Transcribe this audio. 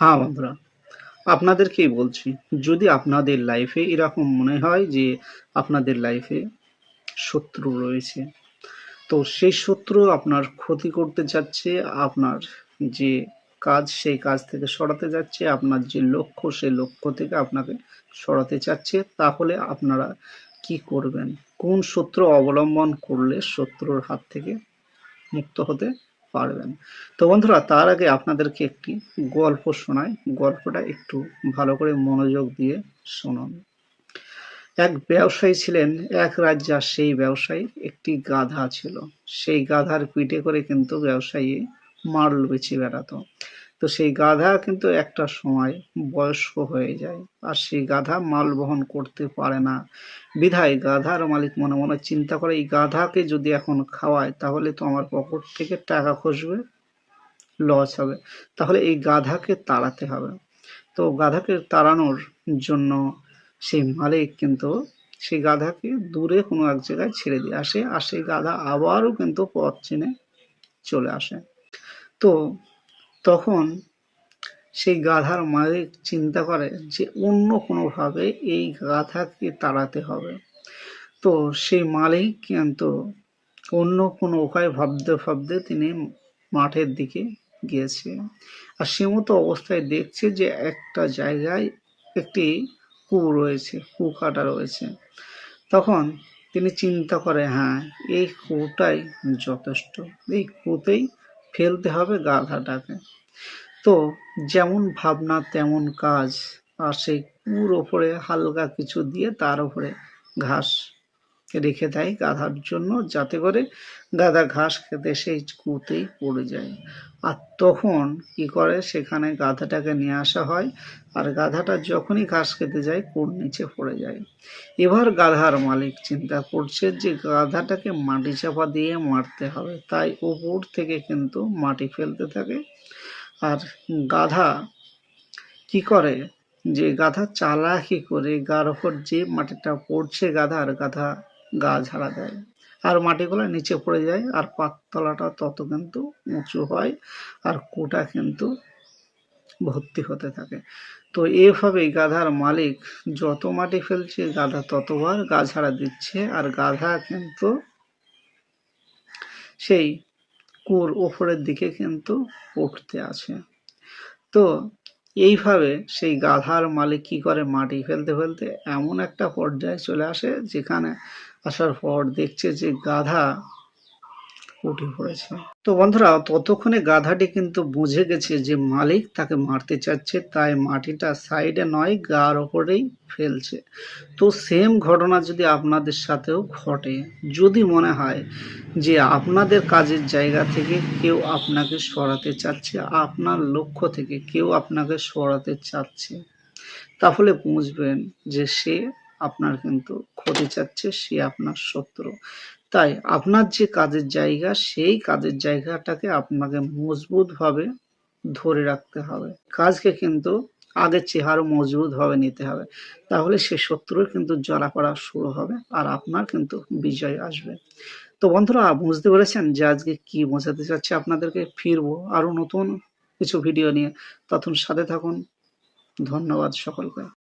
হ্যাঁ বন্ধুরা আপনাদেরকেই বলছি, যদি আপনাদের লাইফে এরকম মনে হয় যে আপনাদের লাইফে শত্রু রয়েছে, তো সেই শত্রু আপনার ক্ষতি করতে যাচ্ছে, আপনার যে কাজ সেই কাজ থেকে সরাতে যাচ্ছে, আপনার যে লক্ষ্য সেই লক্ষ্য থেকে আপনাকে সরাতে চাচ্ছে, তাহলে আপনারা কি করবেন? কোন সূত্র অবলম্বন করলে শত্রুর হাত থেকে মুক্ত হতে পারবেন। তো বন্ধুরা, তার আগে আপনাদেরকে একটি গল্প শোনাই। গল্পটা একটু ভালো করে মনোযোগ দিয়ে শুনুন। এক ব্যবসায়ী ছিলেন, এক রাজ্যে সেই ব্যবসায়ী, একটি গাধা ছিল। সেই গাধার পিঠে করে কিন্তু ব্যবসায়ী মারল বেছে বেড়াতো। তো সেই গাধা কিন্তু একটা সময় বয়স্ক হয়ে যায়। আর সেই গাধা মাল বহন করতে পারে না। বিধায় গাধার মালিক মনে মনে চিন্তা করে, এই গাধাকে যদি এখন খাওয়ায়, তাহলে তো আমার পকেট থেকে টাকা খসবে, লস হবে। তাহলে এই গাধাকে তাড়াতে হবে। তো গাধাকে তাড়ানোর জন্য সেই মালিক কিন্তু সেই গাধাকে দূরে কোনো এক জায়গায় ছেড়ে দিয়ে আসে। আর সেই গাধা আবারও কিন্তু পথ চিনে চলে আসে। তো তখন সেই গাধার মালিক চিন্তা করে যে অন্য কোনোভাবে এই গাধাকে তাড়াতে হবে। তো সেই মালিক কিন্তু অন্য কোনো উপায় ভাবতে ভাবতে তিনি মাঠের দিকে গিয়েছে। আর সে মতো অবস্থায় দেখছে যে একটা জায়গায় একটি কু রয়েছে, কু কাটা রয়েছে। তখন তিনি চিন্তা করে হ্যাঁ এই কুটাই যথেষ্ট। এই কুতেই ফেলতে হবে গাধাটাকে। তো যেমন ভাবনা তেমন কাজ, আর সেই কুর ওপরে হালকা কিছু দিয়ে তার ওপরে ঘাস রেখে দেয় গাধার জন্য, যাতে করে গাধা ঘাস খেতে সেই কুতেই পড়ে যায়। আর তখন কি করে? সেখানে গাধাটাকে নিয়ে আসা হয় আর গাধাটা যখনই ঘাস খেতে যায় কুর নিচে পড়ে যায়। এবার গাধার মালিক চিন্তা করছে যে গাধাটাকে মাটি চাপা দিয়ে মারতে হবে, তাই উপর থেকে কিন্তু মাটি ফেলতে থাকে। আর গাধা কি করে? যে গাধা চালাকি করে, গার ওপর যে মাটিটা পড়ছে গাধার, গাধা গা ঝাড়া দেয়। আর মাটিগুলো নিচে পড়ে যায়, আর পাততলাটা তত কিন্তু উঁচু হয়, আর কোটা কিন্তু ভর্তি হতে থাকে। তো এভাবেই গাধার মালিক যত মাটি ফেলছে, গাধা ততবার গা ঝাড়া দিচ্ছে, আর গাধা কিন্তু সেই কুর ওপরের দিকে কিন্তু উঠতে আছে। তো এইভাবে সেই গাধার মালিক কি করে মাটি ফেলতে ফেলতে এমন একটা পর্যায়ে চলে আসে, যেখানে আসার পর দেখছে যে গাধা উঠে পড়েছে। তো বন্ধুরা, ততক্ষণে গাধাটি কিন্তু বুঝে গেছে যে মালিক তাকে মারতে চাচ্ছে, তাই মাটিটা সাইডে নয়, গার ওপরেই ফেলছে। তো সেম ঘটনা যদি আপনাদের সাথেও ঘটে, যদি মনে হয় যে আপনাদের কাজের জায়গা থেকে কেউ আপনাকে সরাতে চাচ্ছে, আপনার লক্ষ্য থেকে কেউ আপনাকে সরাতে চাচ্ছে, তাহলে বুঝবেন যে সে আপনার কিন্তু ক্ষতি চাচ্ছে, সে আপনার শত্রু। তাই আপনার যে কাজের জায়গা, সেই কাজের জায়গাটাকে আপনাকে মজবুতভাবে ধরে রাখতে হবে। কাজকে কিন্তু আগের আরও মজবুতভাবে নিতে হবে। তাহলে সে শত্রুর কিন্তু জ্বলা পড়া শুরু হবে আর আপনার কিন্তু বিজয় আসবে। তো বন্ধুরা, বুঝতে পেরেছেন যে আজকে কি বোঝাতে চাচ্ছি আপনাদেরকে? ফিরবো আরও নতুন কিছু ভিডিও নিয়ে। তখন সাথে থাকুন। ধন্যবাদ সকলকে।